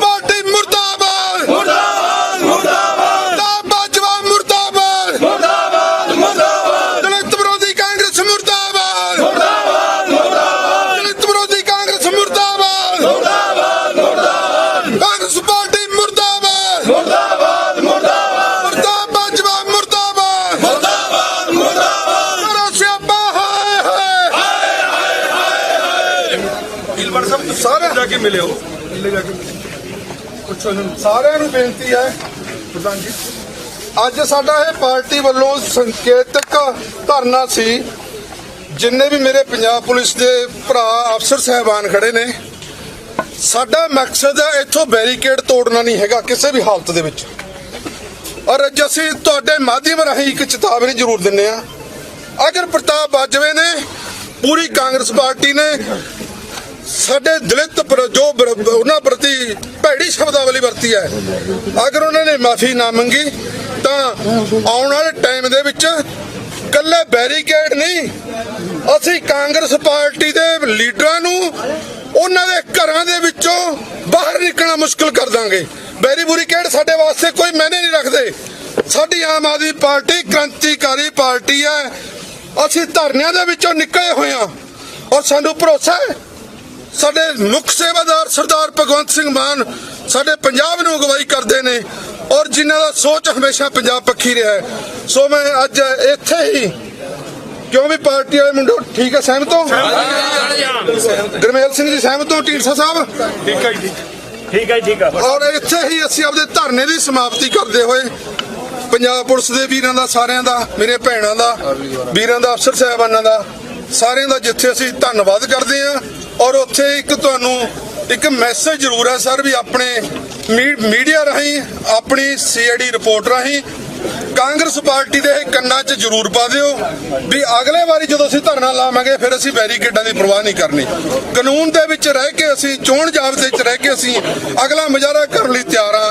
Party ਮੁਰਦਾਬਾਦ। ਮੁਰਦਾਬਾਦ ਮੁਰਦਾਬਾਦ। ਦਾ ਬਾਜਵਾ ਮੁਰਦਾਬਾਦ। ਮੁਰਦਾਬਾਦ ਮੁਰਦਾਬਾਦ। ਦਲਿਤ ਵਿਰੋਧੀ ਕਾਂਗਰਸ ਮੁਰਦਾਬਾਦ। ਮੁਰਦਾਬਾਦ ਮੁਰਦਾਬਾਦ। ਦਲਿਤ ਵਿਰੋਧੀ ਕਾਂਗਰਸ ਮੁਰਦਾਬਾਦ। ਮੁਰਦਾਬਾਦ ਮੁਰਦਾਬਾਦ। ਕਾਂਗਰਸ ਪਾਰਟੀ ਮੁਰਦਾਬਾਦ। ਮੁਰਦਾਬਾਦ ਮੁਰਦਾਬਾਦ। ਮੁਰਦਾਬਾਦ ਬਾਜਵਾ ਮੁਰਦਾਬਾਦ। ਮੁਰਦਾਬਾਦ ਮੁਰਦਾਬਾਦ। ਕਰੋ ਸਿਆਪਾ ਹਾਏ ਹਾਏ। ਗਿਲਬਰ ਸਾਹਿਬ ਤੁਸੀਂ ਸਾਰੇ ਜਾ ਕੇ ਮਿਲੇ ਹੋ। ਲੈ ਜਾ ਕੇ। ਪੁੱਛੋ ਇਹਨਾਂ। ਸਾਰਿਆਂ ਨੂੰ ਬੇਨਤੀ ਹੈ, ਪ੍ਰਧਾਨ ਜੀ, ਅੱਜ ਸਾਡਾ ਇਹ ਪਾਰਟੀ ਵੱਲੋਂ ਸੰਕੇਤਕ ਧਰਨਾ ਸੀ, ਜਿੰਨੇ ਵੀ ਮੇਰੇ ਪੰਜਾਬ ਪੁਲਿਸ ਦੇ ਭਰਾ ਅਫਸਰ ਸਹਿਬਾਨ ਖੜੇ ਨੇ, ਸਾਡਾ ਮਕਸਦ ਹੈ ਇੱਥੋਂ ਬੈਰੀਕੇਡ ਤੋੜਨਾ ਨਹੀਂ ਹੈਗਾ ਕਿਸੇ ਵੀ ਹਾਲਤ ਦੇ ਵਿੱਚ। ਔਰ ਅੱਜ ਅਸੀਂ ਤੁਹਾਡੇ ਮਾਧਿਅਮ ਰਾਹੀਂ ਇੱਕ ਚੇਤਾਵਨੀ ਜ਼ਰੂਰ ਦਿੰਨੇ ਆ ਅਗਰ ਪ੍ਰਤਾਪ ਬਾਜਵੇ ਨੇ, ਪੂਰੀ ਕਾਂਗਰਸ ਪਾਰਟੀ ਨੇ ਸਾਡੇ ਦਲਿਤ ਪਰ ਜੋ ਉਹਨਾਂ ਪ੍ਰਤੀ ਭੈੜੀ ਸ਼ਬਦਾਵਲੀ ਵਰਤੀ ਹੈ। ਅਗਰ ਉਹਨਾਂ ਨੇ ਮਾਫੀ ਨਾ ਮੰਗੀ, ਤਾਂ ਆਉਣ ਵਾਲੇ ਟਾਈਮ ਦੇ ਵਿੱਚ ਕੱਲੇ ਬੈਰੀਕੇਡ ਨਹੀਂ, ਅਸੀਂ ਕਾਂਗਰਸ ਪਾਰਟੀ ਦੇ ਲੀਡਰਾਂ ਨੂੰ ਉਹਨਾਂ ਦੇ ਘਰਾਂ ਦੇ ਵਿੱਚੋਂ ਬਾਹਰ ਨਿਕਲਣਾ ਮੁਸ਼ਕਲ ਕਰ ਦਾਂਗੇ। ਬੈਰੀ ਬੁਰੀਕੇਡ ਸਾਡੇ ਵਾਸਤੇ ਕੋਈ ਮਾਇਨੇ ਨਹੀਂ ਰੱਖਦੇ। ਸਾਡੀ ਆਮ ਆਦਮੀ ਪਾਰਟੀ ਕ੍ਰਾਂਤੀਕਾਰੀ ਪਾਰਟੀ ਹੈ। ਅਸੀਂ ਧਰਨਿਆਂ ਦੇ ਵਿੱਚੋਂ ਨਿਕਲੇ ਹੋਏ ਹਾਂ। ਔਰ ਸਾਨੂੰ ਭਰੋਸਾ ਹੈ ਸਾਡੇ ਮੁੱਖ ਸੇਵਾਦਾਰ ਸਰਦਾਰ ਭਗਵੰਤ ਸਿੰਘ ਮਾਨ ਸਾਡੇ ਪੰਜਾਬ ਨੂੰ ਅਗਵਾਈ ਕਰਦੇ ਨੇ ਔਰ ਜਿਨ੍ਹਾਂ ਦਾ ਸੋਚ ਹਮੇਸ਼ਾ ਪੰਜਾਬ ਪੱਖੀ ਰਿਹਾ ਸੋ ਮੈਂ ਅੱਜ ਇੱਥੇ ਹੀ ਕਿਉਂ ਵੀ ਪਾਰਟੀ ਵਾਲੇ ਮੁੰਡੇ ਠੀਕ ਹੈ ਸਹਿਮਤ ਹੋ? ਗਰਮੇਲ ਸਿੰਘ ਜੀ ਸਹਿਮਤ ਹੋ? ਢੀਂਡਸਾ ਸਾਹਿਬ? ਠੀਕ ਹੈ ਜੀ ਠੀਕ। ਹੈ ਠੀਕ ਹੈ ਔਰ ਇੱਥੇ ਹੀ ਅਸੀਂ ਆਪਦੇ ਧਰਨੇ ਦੀ ਸਮਾਪਤੀ ਕਰਦੇ ਹੋਏ ਪੰਜਾਬ ਪੁਲਿਸ ਦੇ ਵੀਰਾਂ ਦਾ ਸਾਰਿਆਂ ਦਾ ਮੇਰੇ ਭੈਣਾਂ ਦਾ ਵੀਰਾਂ ਦਾ ਅਫਸਰ ਸਾਹਿਬਾਨਾਂ ਦਾ ਸਾਰਿਆਂ ਦਾ ਜਿੱਥੇ ਅਸੀਂ ਧੰਨਵਾਦ ਕਰਦੇ ਹਾਂ। ਔਰ ਉੱਥੇ ਇੱਕ ਤੁਹਾਨੂੰ ਇੱਕ ਮੈਸੇਜ ਜ਼ਰੂਰ ਹੈ ਸਰ ਵੀ ਆਪਣੇ ਮੀਡੀਆ ਰਾਹੀਂ, ਆਪਣੀ ਸੀਆਈਡੀ ਰਿਪੋਰਟ ਰਾਹੀਂ ਕਾਂਗਰਸ ਪਾਰਟੀ ਦੇ ਕੰਨਾਂ 'ਚ ਜ਼ਰੂਰ ਪਾ ਦਿਓ ਵੀ ਅਗਲੇ ਵਾਰੀ ਜਦੋਂ ਅਸੀਂ ਧਰਨਾ ਲਾਵਾਂਗੇ ਫਿਰ ਅਸੀਂ ਬੈਰੀਕੇਡਾਂ ਦੀ ਪਰਵਾਹ ਨਹੀਂ ਕਰਨੀ। ਕਾਨੂੰਨ ਦੇ ਵਿੱਚ ਰਹਿ ਕੇ ਅਸੀਂ, ਚੋਣ ਜਾਬ ਦੇ ਵਿੱਚ ਰਹਿ ਕੇ ਅਸੀਂ ਅਗਲਾ ਮੁਜ਼ਾਹਰਾ ਕਰਨ ਲਈ ਤਿਆਰ ਹਾਂ।